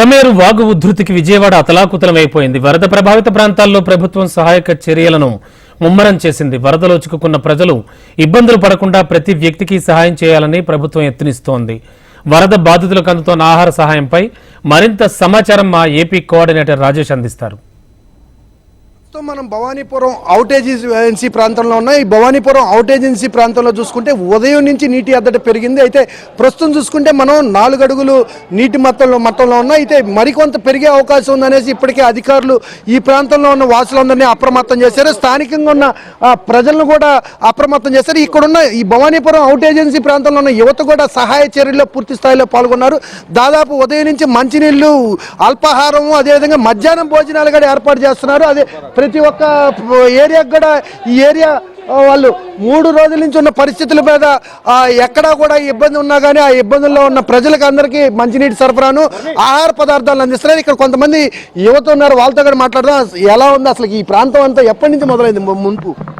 కొమేరు వాగు ఉధృతికి విజయవాడ అతలాకుతలమైపోయింది. వరద ప్రభావిత ప్రాంతాల్లో ప్రభుత్వం సహాయక చర్యలను ముమ్మరం చేసింది. వరదలో చిక్కుకున్న ప్రజలు ఇబ్బందులు పడకుండా ప్రతి వ్యక్తికి సహాయం చేయాలని ప్రభుత్వం యత్నిస్తోంది. వరద బాధితులకు అందుతోన్న ఆహార సహాయంపై మరింత సమాచారం మా ఏపీ కోఆర్డినేటర్ రాజేష్ అందిస్తారు. ప్రస్తుతం మనం భవానీపురం అవుట్ ఏజెన్సీ ప్రాంతంలో ఉన్న ఈ భవానీపురం అవుట్ ఏజెన్సీ ప్రాంతంలో చూసుకుంటే ఉదయం నుంచి నీటి ఎద్దడి పెరిగింది. అయితే ప్రస్తుతం చూసుకుంటే మనం నాలుగు అడుగులు నీటి మట్టంలో మట్టంలో ఉన్న. అయితే మరికొంత పెరిగే అవకాశం ఉందనేసి ఇప్పటికే అధికారులు ఈ ప్రాంతంలో ఉన్న వాసులందరినీ అప్రమత్తం చేశారు. స్థానికంగా ఉన్న ఆ, ప్రజలను కూడా అప్రమత్తం చేశారు. ఇక్కడున్న ఈ భవానీపురం అవుట్ ఏజెన్సీ ప్రాంతంలో ఉన్న యువత కూడా సహాయ చర్యల్లో పూర్తి స్థాయిలో పాల్గొన్నారు. దాదాపు ఉదయం నుంచి మంచినీళ్ళు అల్పాహారం అదేవిధంగా మధ్యాహ్నం భోజనాలు కూడా ఏర్పాటు చేస్తున్నారు. అదే ప్రతి ఒక్క ఏరియా కూడా ఈ ఏరియా వాళ్ళు మూడు రోజుల నుంచి ఉన్న పరిస్థితుల మీద ఎక్కడా కూడా ఇబ్బంది ఉన్నా కానీ ఆ ఇబ్బందుల్లో ఉన్న ప్రజలకు అందరికీ మంచినీటి సరఫరాను ఆహార పదార్థాలు అందిస్తున్నారు. ఇక్కడ కొంతమంది యువత ఉన్నారు వాళ్ళతో కూడా మాట్లాడదాం. ఎలా ఉంది అసలు ఈ ప్రాంతం అంతా? ఎప్పటి నుంచి మొదలైంది ము-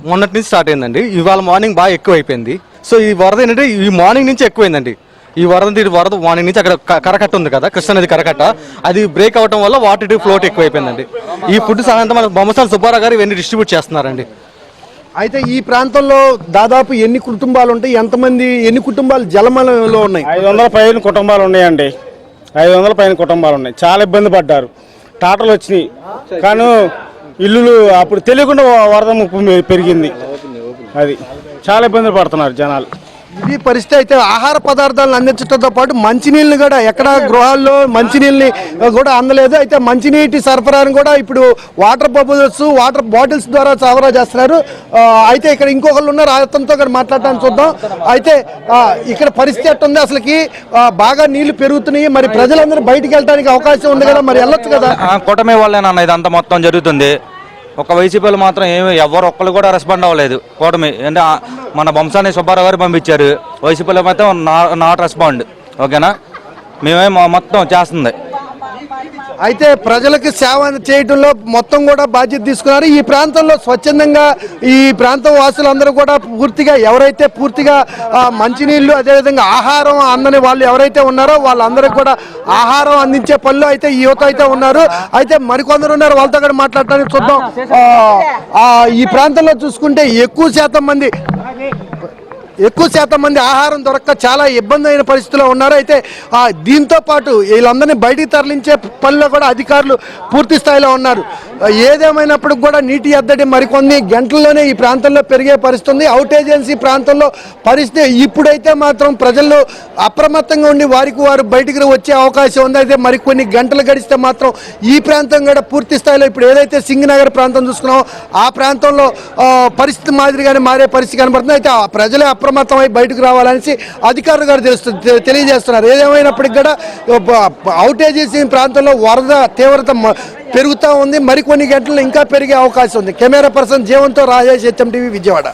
మొన్నటి నుంచి స్టార్ట్ అయిందండి. ఇవాళ మార్నింగ్ బాగా ఎక్కువ అయిపోయింది సో ఈ వరద ఏంటంటే ఈ మార్నింగ్ నుంచి ఎక్కువైందండి. ఈ వరద ఈ వరద మార్నింగ్ నుంచి అక్కడ కరకట్ట ఉంది కదా కృష్ణానది కరకట్ట. అది బ్రేక్ అవడం వల్ల వాటర్ ఫ్లోట్ ఎక్కువ అయిపోయిందండి ఈ ఫుడ్ సాయంత్రం మన బొమ్మసాల సుబ్బారావు గారు ఇవన్నీ డిస్ట్రిబ్యూట్ చేస్తున్నారండి. అయితే ఈ ప్రాంతంలో దాదాపు ఎన్ని కుటుంబాలు ఉంటాయి? ఎంతమంది ఎన్ని కుటుంబాలు జలమలంలో ఉన్నాయి? ఐదు వందల పైన కుటుంబాలు ఉన్నాయండి. ఐదు వందల పైన కుటుంబాలు ఉన్నాయి. చాలా ఇబ్బంది పడ్డారు. టాటలు వచ్చినాయి. కానీ ఇల్లులు అప్పుడు తెలియకుండా వరద ముప్పు మె- పెరిగింది. అది చాలా ఇబ్బంది పడుతున్నారు జనాలు. ఇది పరిస్థితి అయితే ఆహార పదార్థాలను అందించడంతో పాటు మంచినీళ్ళని కూడా ఎక్కడ గృహాల్లో మంచినీళ్ళని కూడా అందలేదు. అయితే మంచినీటి సరఫరాను కూడా ఇప్పుడు వాటర్ బబుల్స్ వాటర్ బాటిల్స్ ద్వారా సరఫరా చేస్తున్నారు. అయితే ఇక్కడ ఇంకొకళ్ళు ఉన్నారు. అతనితో ఇక్కడ మాట్లాడటానికి చూద్దాం. అయితే ఇక్కడ పరిస్థితి ఎట్టుంది? అసలుకి బాగా నీళ్ళు పెరుగుతున్నాయి. మరి ప్రజలందరూ బయటికి వెళ్ళడానికి అవకాశం ఉంది కదా? మరి వెళ్ళొచ్చు కదా? కూటమి వాళ్ళేనన్న ఇదంతా మొత్తం జరుగుతుంది. ఒక వైసీపీలు మాత్రం ఏమి ఎవరు ఒక్కరు కూడా రెస్పాండ్ అవ్వలేదు. కూటమి అంటే మన వంశాన్ని సుబ్బారావు గారు పంపించారు. వైసీపీలో మాత్రం నా నాట్ రెస్పాండ్ ఓకేనా? మేమే మొత్తం చేస్తుంది. అయితే ప్రజలకు సేవ చేయడంలో మొత్తం కూడా బాధ్యత తీసుకున్నారు. ఈ ప్రాంతంలో స్వచ్ఛందంగా ఈ ప్రాంతం వాసులందరూ కూడా పూర్తిగా ఎవరైతే పూర్తిగా మంచినీళ్ళు అదేవిధంగా ఆహారం అందని వాళ్ళు ఎవరైతే ఉన్నారో వాళ్ళందరికీ కూడా ఆహారం అందించే పనులు అయితే ఈ యువత అయితే ఉన్నారు. అయితే మరికొందరు ఉన్నారు వాళ్ళతో కూడా మాట్లాడటానికి చూద్దాం. ఈ ప్రాంతంలో చూసుకుంటే ఎక్కువ శాతం మంది ఎక్కువ శాతం మంది ఆహారం దొరక్క చాలా ఇబ్బంది అయిన పరిస్థితిలో ఉన్నారు. అయితే దీంతో పాటు వీళ్ళందరినీ బయటికి తరలించే పనిలో కూడా అధికారులు పూర్తి స్థాయిలో ఉన్నారు. ఆ, ఏదేమైనప్పటికి కూడా నీటి ఎద్దడి మరికొన్ని గంటల్లోనే ఈ ప్రాంతంలో పెరిగే పరిస్థితి ఉంది అవుట్ ఏజెన్సీ ప్రాంతంలో పరిస్థితి ఇప్పుడైతే మాత్రం ప్రజలు అప్రమత్తంగా ఉండి వారికి వారు బయటికి వచ్చే అవకాశం ఉంది. అయితే మరికొన్ని గంటలు గడిస్తే మాత్రం ఈ ప్రాంతం కూడా పూర్తి స్థాయిలో ఇప్పుడు ఏదైతే సింగనగర్ ప్రాంతం చూసుకున్నామో ఆ ప్రాంతంలో పరిస్థితి మాదిరిగానే మారే పరిస్థితి కనబడుతుంది. అయితే ఆ ప్రజలే అప్రమత్తమై బయటకు రావాలనేసి అధికారులు గారు తెలుస్తు తె- తెలియజేస్తున్నారు. ఏదేమైనప్పటికి కూడా అవుటేజెస్ ప్రాంతంలో వరద తీవ్రత పెరుగుతూ ఉంది. మరికొన్ని గంటలు ఇంకా పెరిగే అవకాశం ఉంది. కెమెరా పర్సన్ జీవంతో రాజేష్ హెచ్ఎం టీవీ విజయవాడ.